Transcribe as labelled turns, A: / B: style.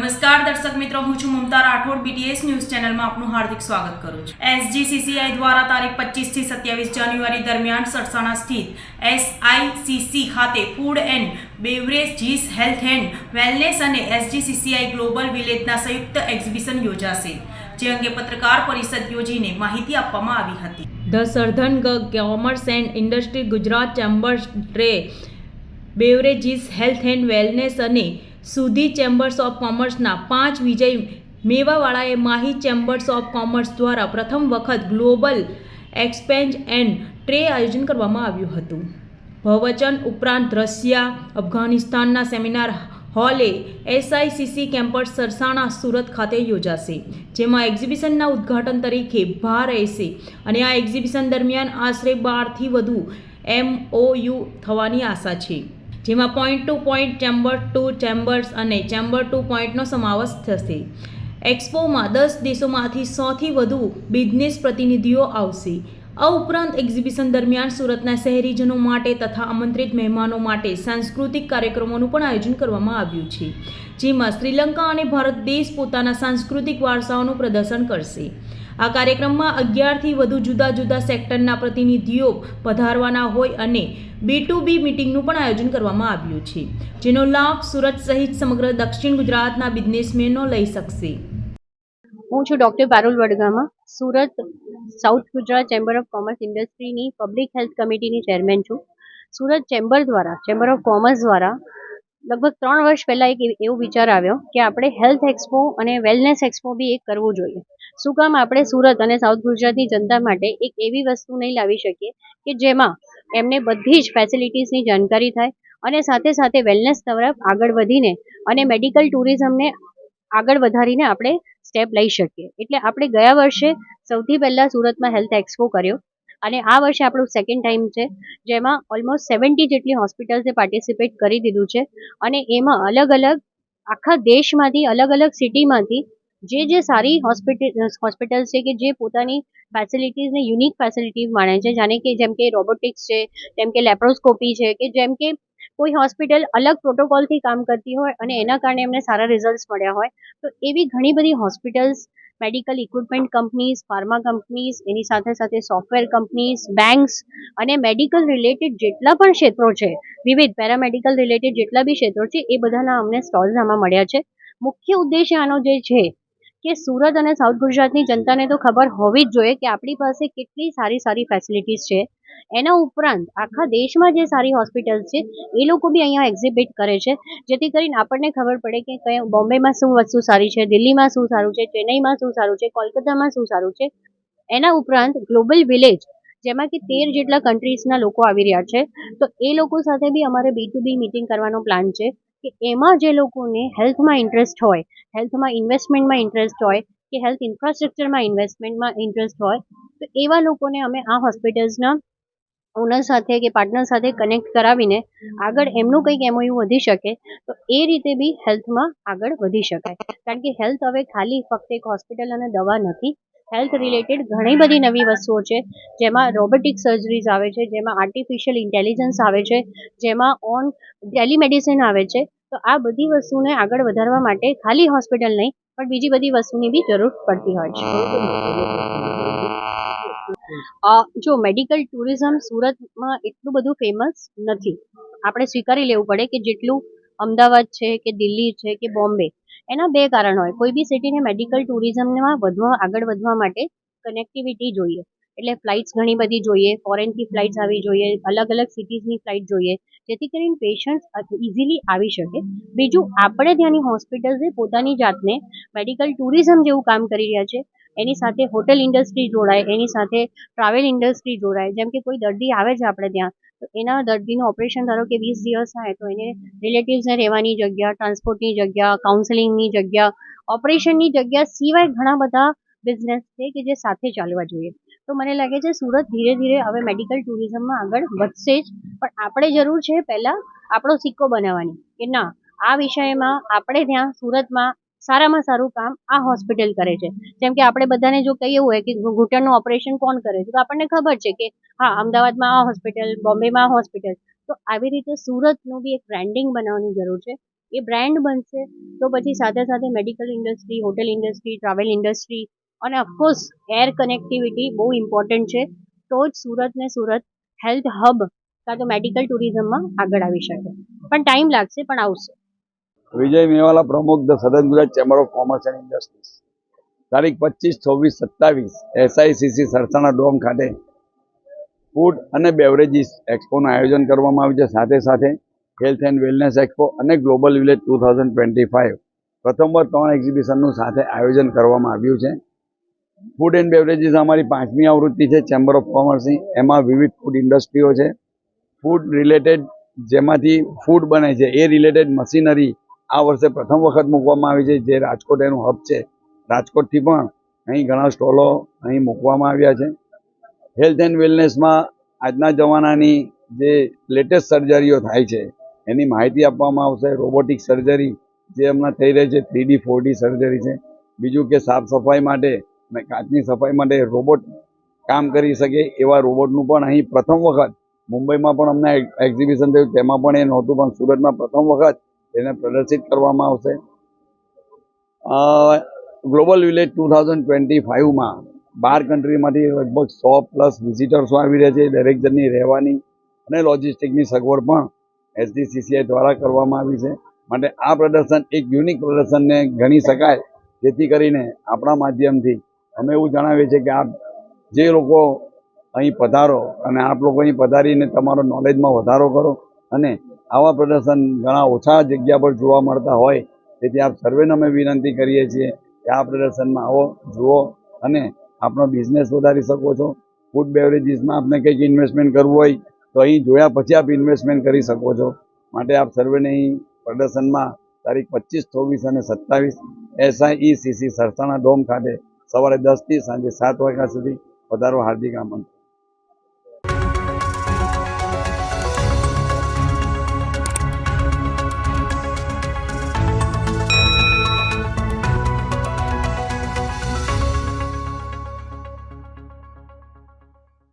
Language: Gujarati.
A: નમસ્કાર, દર્શક મિત્રો, હું છું મમતા રાઠોડ. બીટીએસ ન્યૂઝ ચેનલમાં આપનું હાર્દિક સ્વાગત કરું છું. એસજીસીસીઆઈ દ્વારા તારીખ 25 થી સત્યાવીસ જાન્યુઆરી દરમિયાન સરસાણા સ્થિત એસઆઈસીસી ખાતે food and beverages health and wellness અને એસજીસીસીઆઈ ગ્લોબલ વિલેજના સંયુક્ત એક્ઝિબિશન યોજાશે, જે અંગે પત્રકાર પરિષદ યોજીને માહિતી આપવામાં આવી હતી. The Southern commerce and industry Gujarat chambers tray beverages health and wellness અને સુધી ચેમ્બર્સ ઓફ કોમર્સના પાંચ વિજય મેવાવાળાએ માહી ચેમ્બર્સ ઓફ કોમર્સ દ્વારા પ્રથમ વખત ગ્લોબલ એક્સપેન્જ એન્ડ ટ્રે આયોજન કરવામાં આવ્યું હતું. ભવચન ઉપરાંત રશિયા, અફઘાનિસ્તાનના સેમિનાર હોલે એસઆઈસીસી કેમ્પસ સરસાણા, સુરત ખાતે યોજાશે, જેમાં એક્ઝિબિશનના ઉદ્ઘાટન તરીકે ભાર રહેશે અને આ એક્ઝિબિશન દરમિયાન આશરે બારથી વધુ એમઓયુ થવાની આશા છે. જેમાં point to point chamber to chambers અને ચેમ્બર ટુ પોઈન્ટનો સમાવેશ થશે. એક્સપોમાં દસ દેશોમાંથી સોથી વધુ બિઝનેસ પ્રતિનિધિઓ આવશે. આ ઉપરાંત એક્ઝિબિશન દરમિયાન સુરતના શહેરીજનો માટે તથા આમંત્રિત મહેમાનો માટે સાંસ્કૃતિક કાર્યક્રમોનું પણ આયોજન કરવામાં આવ્યું છે, જેમાં શ્રીલંકા અને ભારત દેશ પોતાના સાંસ્કૃતિક વારસાઓનું પ્રદર્શન કરશે. આ કાર્યક્રમમાં અગિયારથી વધુ જુદા જુદા સેક્ટરના પ્રતિનિધિઓ પધારવાના હોય અને બી ટુ બી મિટિંગનું પણ આયોજન કરવામાં આવ્યું છે, જેનો લાભ સુરત સહિત સમગ્ર દક્ષિણ ગુજરાતના બિઝનેસમેનો લઈ શકશે.
B: હું છું doctor Parul Vadgama. Surat South Gujarat chamber of commerce ઇન્ડસ્ટ્રીની public health કમિટીની ચેરમેન છું. સુરત ચેમ્બર દ્વારા ચેમ્બર ઓફ કોમર્સ દ્વારા લગભગ ત્રણ વર્ષ પહેલાં એક એવો વિચાર આવ્યો કે આપણે હેલ્થ એક્સપો અને વેલનેસ એક્સપો બી એક કરવું જોઈએ. શું કામ આપણે સુરત અને સાઉથ ગુજરાતની જનતા માટે એક એવી વસ્તુ નહીં લાવી શકીએ કે જેમાં એમને બધી જ ફેસિલિટીઝની જાણકારી થાય અને સાથે સાથે વેલનેસ તરફ આગળ વધીને અને મેડિકલ ટુરિઝમને આગળ વધારીને આપણે સ્ટેપ લઈ શકીએ. એટલે આપણે ગયા વર્ષે સૌથી પહેલાં સુરતમાં હેલ્થ એક્સપો કર્યો અને આ વર્ષે આપણું સેકન્ડ ટાઈમ છે, જેમાં ઓલમોસ્ટ સેવન્ટી જેટલી હોસ્પિટલ્સે પાર્ટિસિપેટ કરી દીધું છે અને એમાં અલગ અલગ આખા દેશમાંથી, અલગ અલગ સિટીમાંથી જે જે સારી હોસ્પિટલ હોસ્પિટલ્સ છે કે જે પોતાની ફેસિલિટીઝને યુનિક ફેસિલિટીઝ માણે છે. જાણે કે જેમ કે રોબોટિક્સ છે, જેમ કે લેપ્રોસ્કોપી છે, કે જેમ કે કોઈ હોસ્પિટલ અલગ પ્રોટોકોલથી કામ કરતી હોય અને એના કારણે એમને સારા રિઝલ્ટ્સ મળ્યા હોય, તો એવી ઘણી બધી hospitals medical equipment companies pharma companies એની સાથે સાથે સોફ્ટવેર કંપનીઝ બેંક્સ અને મેડિકલ રિલેટેડ જેટલા પણ ક્ષેત્રો છે, વિવિધ પેરામેડિકલ રિલેટેડ જેટલા બી ક્ષેત્રો છે, એ બધાના અમને સ્ટોલ્સ આમાં મળ્યા છે. મુખ્ય ઉદ્દેશ્ય આનો જે છે કે સુરત અને સાઉથ ગુજરાતની જનતાને તો ખબર હોવી જ જોઈએ કે આપણી પાસે કેટલી સારી સારી ફેસિલિટીઝ છે. એના ઉપરાંત આખા દેશમાં જે સારી હોસ્પિટલ્સ છે, એ લોકો બી અહીંયા એક્ઝિબિટ કરે છે. જેથી કરીને આપણને ખબર પડે કે કયા બોમ્બેમાં શું વસ્તુ સારી છે, દિલ્હીમાં શું સારું છે, ચેન્નઈમાં શું સારું છે, કોલકાતામાં શું સારું છે. એના ઉપરાંત ગ્લોબલ વિલેજ જેમાં કે તેર જેટલા કન્ટ્રીઝના લોકો આવી રહ્યા છે. તો એ લોકો સાથે બી અમારે બી ટુ બી મિટિંગ કરવાનો પ્લાન છે કે એમાં જે લોકોને હેલ્થમાં ઇન્ટરેસ્ટ હોય હેલ્થમાં ઇન્વેસ્ટમેન્ટમાં ઇન્ટરેસ્ટ હોય, કે હેલ્થ ઇન્ફ્રાસ્ટ્રક્ચરમાં ઇન્વેસ્ટમેન્ટમાં ઇન્ટરેસ્ટ હોય, તો એવા લોકોને અમે આ હોસ્પિટલ્સના ઓનર સાથે કે પાર્ટનર સાથે કનેક્ટ કરાવીને આગળ એમનું કંઈક એમઓયુ વધી શકે, તો એ રીતે બી હેલ્થમાં આગળ વધી શકાય. કારણ કે હેલ્થ હવે ખાલી ફક્ત એક હોસ્પિટલ અને દવા નથી હેલ્થ રિલેટેડ ઘણી બધી નવી વસ્તુઓ છે. જેમાં રોબોટિક સર્જરીઝ આવે છે, જેમાં આર્ટિફિશિયલ ઇન્ટેલિજન્સ આવે છે, જેમાં ઓન ટેલિમેડિસિન આવે છે. તો આ બધી વસ્તુને આગળ વધારવા માટે ખાલી હોસ્પિટલ નહીં, પણ બીજી બધી વસ્તુની બી જરૂર પડતી હોય છે. જો મેડિકલ ટુરિઝમ સુરતમાં એટલું બધું ફેમસ નથી. આપણે સ્વીકારી લેવું પડે કે જેટલું અમદાવાદ છે કે દિલ્હી છે કે બોમ્બે, એના બે કારણ હોય. કોઈ બી સિટીને મેડિકલ ટુરિઝમમાં વધવા, આગળ વધવા માટે કનેક્ટિવિટી જોઈએ. એટલે ફ્લાઇટ્સ ઘણી બધી જોઈએ ફોરેનથી ફ્લાઇટ્સ આવી જોઈએ, અલગ અલગ સિટીઝની ફ્લાઇટ જોઈએ. જેથી કરીને પેશન્ટ્સ ઇઝીલી આવી શકે. બીજું, આપણે ત્યાંની હોસ્પિટલ્સે પોતાની જાતને મેડિકલ ટુરિઝમ જેવું કામ કરી રહ્યા છે. એની સાથે હોટેલ ઇન્ડસ્ટ્રી જોડાય, એની સાથે ટ્રાવેલ ઇન્ડસ્ટ્રી જોડાય. જેમ કે કોઈ દર્દી આવે છે આપણે ત્યાં, તો એના દર્દીનું ઓપરેશન ધારો કે વીસ દિવસ થાય તો એને રિલેટિવ્સને રહેવાની જગ્યા ટ્રાન્સપોર્ટની જગ્યા કાઉન્સેલિંગની જગ્યા ઓપરેશનની જગ્યા સિવાય ઘણા બધા બિઝનેસ છે કે જે સાથે ચાલવા જોઈએ. તો મને લાગે છે સુરત ધીરે ધીરે હવે મેડિકલ ટુરિઝમમાં આગળ વધશે જ. પણ આપણે જરૂર છે પહેલાં આપણો સિક્કો બનાવવાની, કે ના, આ વિષયમાં આપણે ત્યાં સુરતમાં સારામાં સારું કામ આ હોસ્પિટલ કરે છે. જેમ કે આપણે બધાને જો કહીએ હોય કે ઘૂંટણનું ઓપરેશન કોણ કરે છે, તો આપણને ખબર છે કે હા, અમદાવાદમાં આ હોસ્પિટલ બોમ્બેમાં આ હોસ્પિટલ તો આવી રીતે સુરતનું બી એક બ્રાન્ડિંગ બનાવવાની જરૂર છે. એ બ્રાન્ડ બનશે તો પછી સાથે સાથે medical industry hotel industry travel industry અને ઓફકોર્સ એર કનેક્ટિવિટી બહુ ઇમ્પોર્ટન્ટ છે. તો જ સુરતને સુરત હેલ્થ હબ કાં તો મેડિકલ ટુરિઝમમાં આગળ આવી શકે. પણ ટાઈમ લાગશે, પણ આવશે.
C: વિજય મેવાલા પ્રમુખ the southern Gujarat chamber of commerce and industries તારીખ પચીસ, છવ્વીસ, સત્તાવીસ એસઆઈસીસી સરસાણા ડોમ ખાતે ફૂડ અને બેવરેજીસ એક્સપોનું આયોજન કરવામાં આવ્યું છે. સાથે સાથે હેલ્થ એન્ડ વેલનેસ એક્સપો અને global village two thousand twenty five પ્રથમવાર ત્રણ એક્ઝિબિશનનું સાથે આયોજન કરવામાં આવ્યું છે. ફૂડ એન્ડ બેવરેજીસ અમારી પાંચમી આવૃત્તિ છે. ચેમ્બર ઓફ કોમર્સની એમાં વિવિધ ફૂડ ઇન્ડસ્ટ્રીઓ છે. ફૂડ રિલેટેડ જેમાંથી ફૂડ બને છે. એ રિલેટેડ મશીનરી આ વર્ષે પ્રથમ વખત મૂકવામાં આવી છે જે રાજકોટ એનું હબ છે. રાજકોટથી પણ અહીં ઘણા સ્ટોલો અહીં મૂકવામાં આવ્યા છે. હેલ્થ એન્ડ વેલનેસમાં આજના જમાનાની જે લેટેસ્ટ સર્જરીઓ થાય છે, એની માહિતી આપવામાં આવશે. રોબોટિક સર્જરી જે હમણાં થઈ રહી છે થ્રીડી ફોરડી સર્જરી છે. બીજું કે સાફ સફાઈ માટે અને કાચની સફાઈ માટે રોબોટ કામ કરી શકે એવા રોબોટનું પણ અહીં પ્રથમ વખત મુંબઈમાં પણ અમને એક્ઝિબિશન થયું. તેમાં પણ એ નહોતું, પણ સુરતમાં પ્રથમ વખત એને પ્રદર્શિત કરવામાં આવશે. Global village two thousand twenty ફાઇવમાં બાર કન્ટ્રીમાંથી લગભગ સો પ્લસ વિઝિટર્સો આવી રહ્યા છે. દરેક જણની રહેવાની અને લોજિસ્ટિકની સગવડ પણ એસડીસીસીઆઈ દ્વારા કરવામાં આવી છે. માટે આ પ્રદર્શન એક યુનિક પ્રદર્શનને ગણી શકાય. જેથી કરીને આપણા માધ્યમથી અમે એવું જણાવીએ છીએ કે આપ જે લોકો અહીં પધારો અને આપ લોકો અહીં પધારીને તમારો નોલેજમાં વધારો કરો અને આવા પ્રદર્શન ઘણા ઓછા જગ્યા પર જોવા મળતા હોય તેથી આપ સર્વેને અમે વિનંતી કરીએ છીએ કે આ પ્રદર્શનમાં આવો, જુઓ અને આપણો બિઝનેસ વધારી શકો છો. ફૂડ બેવરેજીસમાં આપને કંઈક ઇન્વેસ્ટમેન્ટ કરવું હોય, તો અહીં જોયા પછી આપ ઇન્વેસ્ટમેન્ટ કરી શકો છો. માટે આપ સર્વેને અહીં પ્રદર્શનમાં તારીખ પચીસ, ચોવીસ અને સત્તાવીસ એસઆઈઈસીસી સરસાણા ડોમ ખાતે સવારે દસથી સાંજે સાત વાગ્યા સુધી વધારો હાર્દિક આમંત્રણ.